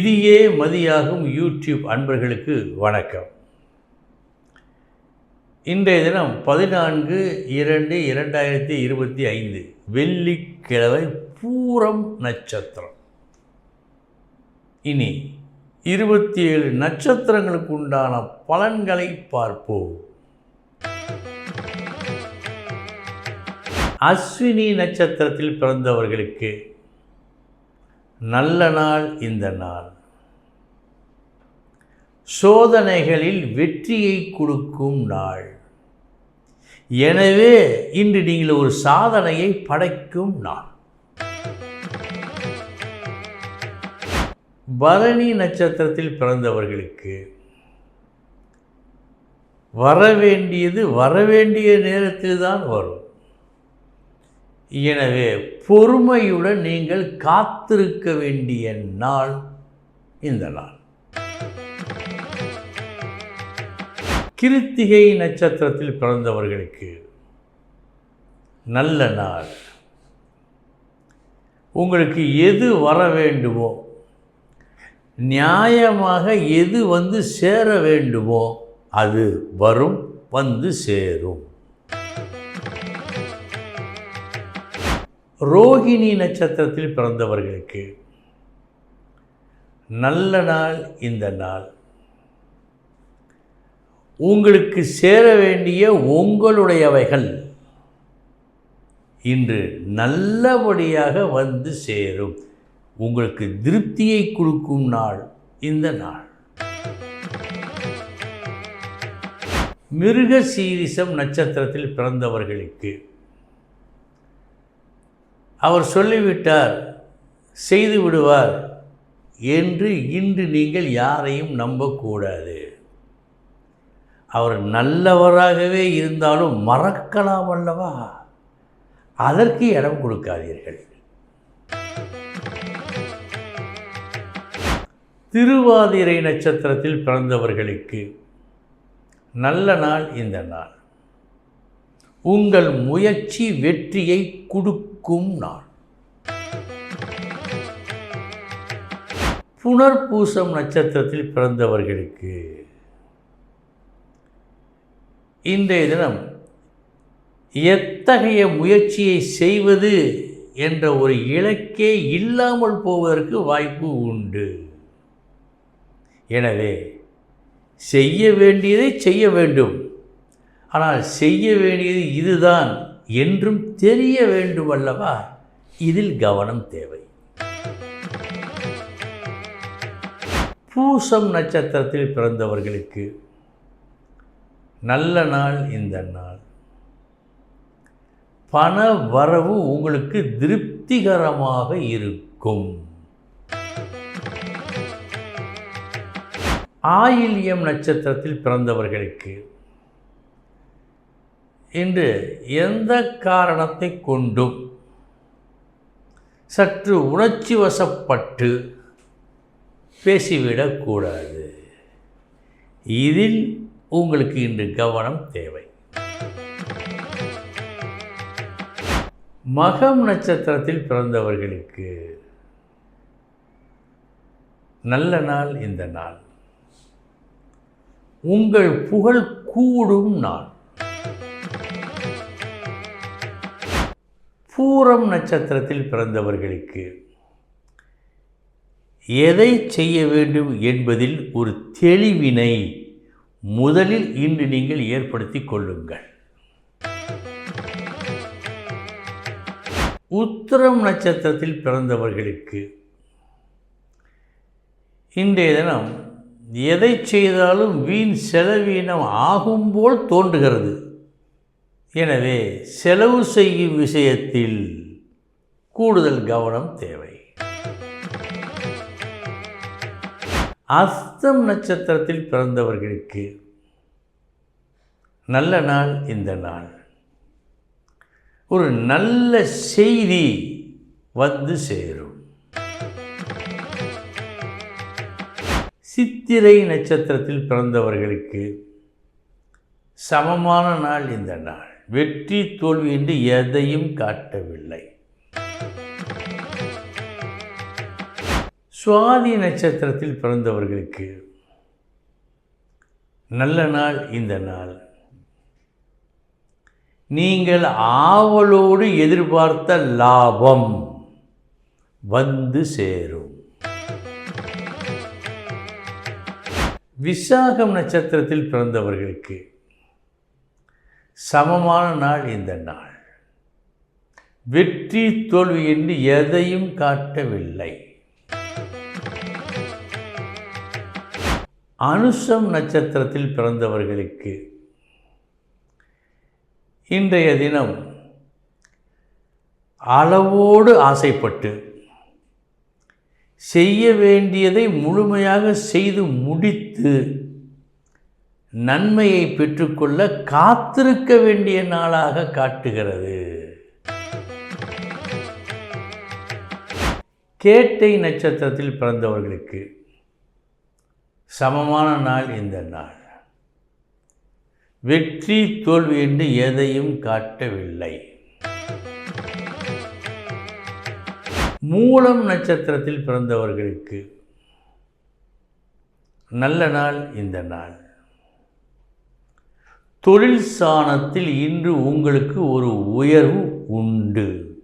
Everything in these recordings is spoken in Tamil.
விதியே மதியாகும் யூடியூப் அன்பர்களுக்கு வணக்கம். இன்றைய தினம் பதினான்கு இரண்டு இரண்டாயிரத்தி இருபத்தி ஐந்து வெள்ளிக்கிழமை பூரம் நட்சத்திரம். இனி இருபத்தி ஏழு நட்சத்திரங்களுக்கு உண்டான பலன்களை பார்ப்போம். அஸ்வினி நட்சத்திரத்தில் பிறந்தவர்களுக்கு நல்ல நாள் இந்த நாள். சோதனைகளில் வெற்றியை கொடுக்கும் நாள். எனவே இன்று நீங்கள் ஒரு சாதனையை படைக்கும் நாள். பரணி நட்சத்திரத்தில் பிறந்தவர்களுக்கு வரவேண்டியது வரவேண்டிய நேரத்தில் தான் வரும். எனவே பொறுமையுடன் நீங்கள் காத்திருக்க வேண்டிய நாள் இந்த நாள். கிருத்திகை நட்சத்திரத்தில் பிறந்தவர்களுக்கு நல்ல நாள். உங்களுக்கு எது வர வேண்டுமோ நியாயமாக எது வந்து சேர வேண்டுமோ அது வரும் வந்து சேரும். ரோகிணி நட்சத்திரத்தில் பிறந்தவர்களுக்கு நல்ல நாள் இந்த நாள். உங்களுக்கு சேர வேண்டிய உங்களுடையவைகள் இன்று நல்லபடியாக வந்து சேரும். உங்களுக்கு திருப்தியை கொடுக்கும் நாள் இந்த நாள். மிருக சீரிசம் நட்சத்திரத்தில் பிறந்தவர்களுக்கு அவர் சொல்லிவிட்டார் செய்து விடுவார் என்று இன்று நீங்கள் யாரையும் நம்பக்கூடாது. அவர் நல்லவராகவே இருந்தாலும் மறக்கலாம் அல்லவா? அதற்கு இடம் கொடுக்காதீர்கள். திருவாதிரை நட்சத்திரத்தில் பிறந்தவர்களுக்கு நல்ல நாள் இந்த நாள். உங்கள் முயற்சி வெற்றியை கொடுக்கும். நாள். புனர்பூசம் நட்சத்திரத்தில் பிறந்தவர்களுக்கு இன்றைய தினம் எத்தகைய முயற்சியை செய்வது என்ற ஒரு இலக்கே இல்லாமல் போவதற்கு வாய்ப்பு உண்டு. எனவே செய்ய வேண்டியதை செய்ய வேண்டும். ஆனால் செய்ய வேண்டியது இதுதான். என்றும் தெரிய வேண்டும் அல்லவா இதில் கவனம் தேவை. பூசம் நட்சத்திரத்தில் பிறந்தவர்களுக்கு நல்ல நாள் இந்த நாள். பண வரவு உங்களுக்கு திருப்திகரமாக இருக்கும். ஆயில்யம் நட்சத்திரத்தில் பிறந்தவர்களுக்கு இன்று எந்த காரணத்தை கொண்டும் சற்று உணர்ச்சி வசப்பட்டு பேசிவிடக்கூடாது. இதில் உங்களுக்கு இன்று கவனம் தேவை. மகம் நட்சத்திரத்தில் பிறந்தவர்களுக்கு நல்ல நாள் இந்த நாள். உங்கள் புகழ் கூடும் நாள். பூரம் நட்சத்திரத்தில் பிறந்தவர்களுக்கு எதை செய்ய வேண்டும் என்பதில் ஒரு தெளிவினை முதலில் இன்று நீங்கள் ஏற்படுத்தி கொள்ளுங்கள். உத்திரம் நட்சத்திரத்தில் பிறந்தவர்களுக்கு இன்றைய தினம் எதை செய்தாலும் வீண் செலவீனம் ஆகும் போல் தோன்றுகிறது. எனவே செலவு செய்யும் விஷயத்தில் கூடுதல் கவனம் தேவை. அஸ்தம் நட்சத்திரத்தில் பிறந்தவர்களுக்கு நல்ல நாள் இந்த நாள். ஒரு நல்ல செய்தி வந்து சேரும். சித்திரை நட்சத்திரத்தில் பிறந்தவர்களுக்கு சமமான நாள் இந்த நாள். வெற்றி தோல்வி என்று எதையும் காட்டவில்லை. சுவாதி நட்சத்திரத்தில் பிறந்தவர்களுக்கு நல்ல நாள் இந்த நாள். நீங்கள் ஆவலோடு எதிர்பார்த்த லாபம் வந்து சேரும். விசாகம் நட்சத்திரத்தில் பிறந்தவர்களுக்கு சமமான நாள் இந்த நாள். வெற்றி தோல்வி என்று எதையும் காட்டவில்லை. அனுஷம் நட்சத்திரத்தில் பிறந்தவர்களுக்கு இன்றைய தினம் அளவோடு ஆசைப்பட்டு செய்ய வேண்டியதை முழுமையாக செய்து முடித்து நன்மையை பெற்றுக்கொள்ள காத்திருக்க வேண்டிய நாளாக காட்டுகிறது. கேட்டை நட்சத்திரத்தில் பிறந்தவர்களுக்கு சமமான நாள் இந்த நாள். வெற்றி தோல்வி என்று எதையும் காட்டவில்லை. மூலம் நட்சத்திரத்தில் பிறந்தவர்களுக்கு நல்ல நாள் இந்த நாள். தொழில் சாணத்தில் இன்று உங்களுக்கு ஒரு உயர்வு உண்டு.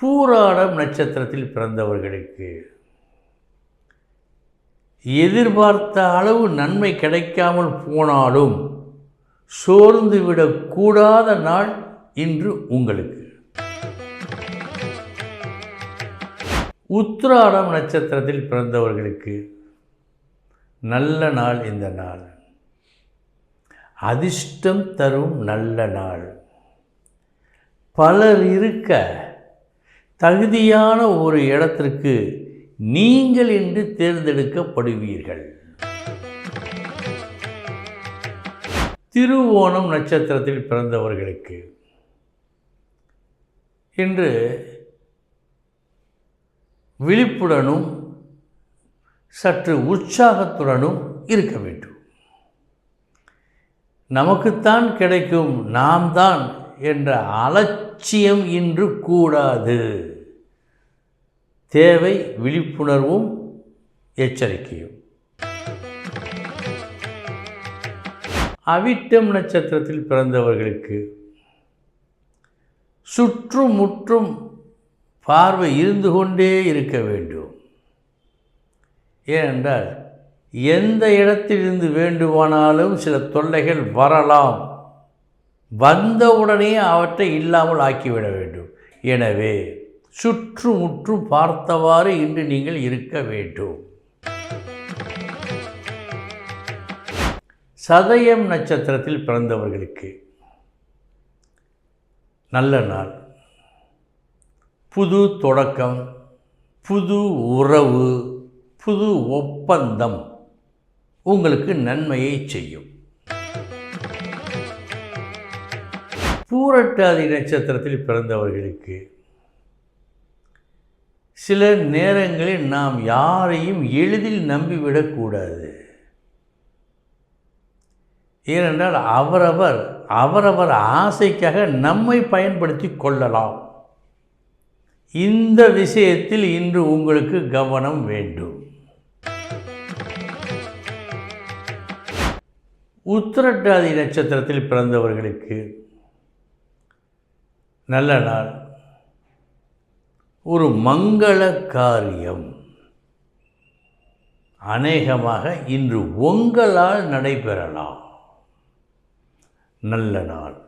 பூராடம் நட்சத்திரத்தில் பிறந்தவர்களுக்கு எதிர்பார்த்த அளவு நன்மை கிடைக்காமல் போனாலும் சோர்ந்து விடக்கூடாத நாள் இன்று உங்களுக்கு. உத்ராடம் நட்சத்திரத்தில் பிறந்தவர்களுக்கு நல்ல நாள் இந்த நாள். அதிர்ஷ்டம் தரும் நல்ல நாள். பலர் இருக்க தகுதியான ஒரு இடத்திற்கு நீங்கள் என்று தேர்ந்தெடுக்கப்படுவீர்கள். திருவோணம் நட்சத்திரத்தில் பிறந்தவர்களுக்கு. இன்று விழிப்புடனும் சற்று உற்சாகத்துடனும் இருக்க வேண்டும். நமக்குத்தான் கிடைக்கும் நாம் தான் என்ற அலட்சியம் இன்று கூடாது. தேவை விழிப்புணர்வும் எச்சரிக்கையும். அவிட்டம் நட்சத்திரத்தில் பிறந்தவர்களுக்கு சுற்றும் முற்றும் பார்வை இருந்து கொண்டே இருக்க வேண்டும். ஏனென்றால் எந்த இடத்திலிருந்து வேண்டுமானாலும் சில தொல்லைகள் வரலாம். வந்தவுடனே அவற்றை இல்லாமல் ஆக்கிவிட வேண்டும். எனவே சுற்றுமுற்றும் பார்த்தவாறு இன்று நீங்கள் இருக்க வேண்டும். சதயம் நட்சத்திரத்தில் பிறந்தவர்களுக்கு நல்ல நாள். புது தொடக்கம் புது உறவு புது ஒப்பந்தம் உங்களுக்கு நன்மையை செய்யும். பூரட்டாதி நட்சத்திரத்தில் பிறந்தவர்களுக்கு சில நேரங்களில் நாம் யாரையும் எளிதில் நம்பிவிடக்கூடாது ஏனென்றால் அவரவர் அவரவர் ஆசைக்காக நம்மை பயன்படுத்தி கொள்ளலாம். இந்த விஷயத்தில் இன்று உங்களுக்கு கவனம் வேண்டும். உத்திரட்டாதி நட்சத்திரத்தில் பிறந்தவர்களுக்கு நல்ல நாள். ஒரு மங்கள காரியம் அநேகமாக இன்று உங்களால் நடைபெறலாம். நல்ல நாள்.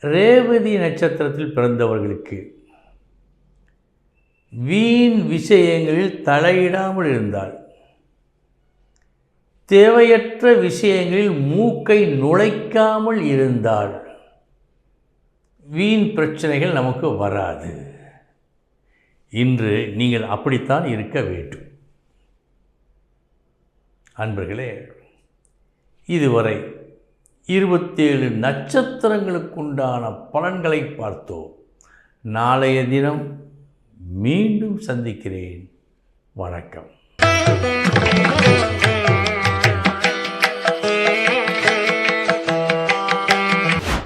ரேவதி நட்சத்திரத்தில் பிறந்தவர்களுக்கு வீண் விஷயங்களில் தலையிடாமல் இருந்தால் தேவையற்ற விஷயங்களில் மூக்கை நுழைக்காமல் இருந்தால் வீண் பிரச்சனைகள் நமக்கு வராது. இன்று நீங்கள் அப்படித்தான் இருக்க வேண்டும். அன்பர்களே இதுவரை இருபத்தேழு நட்சத்திரங்களுக்குண்டான பலன்களை பார்த்தோம். நாளைய தினம் மீண்டும் சந்திக்கிறேன். வணக்கம்.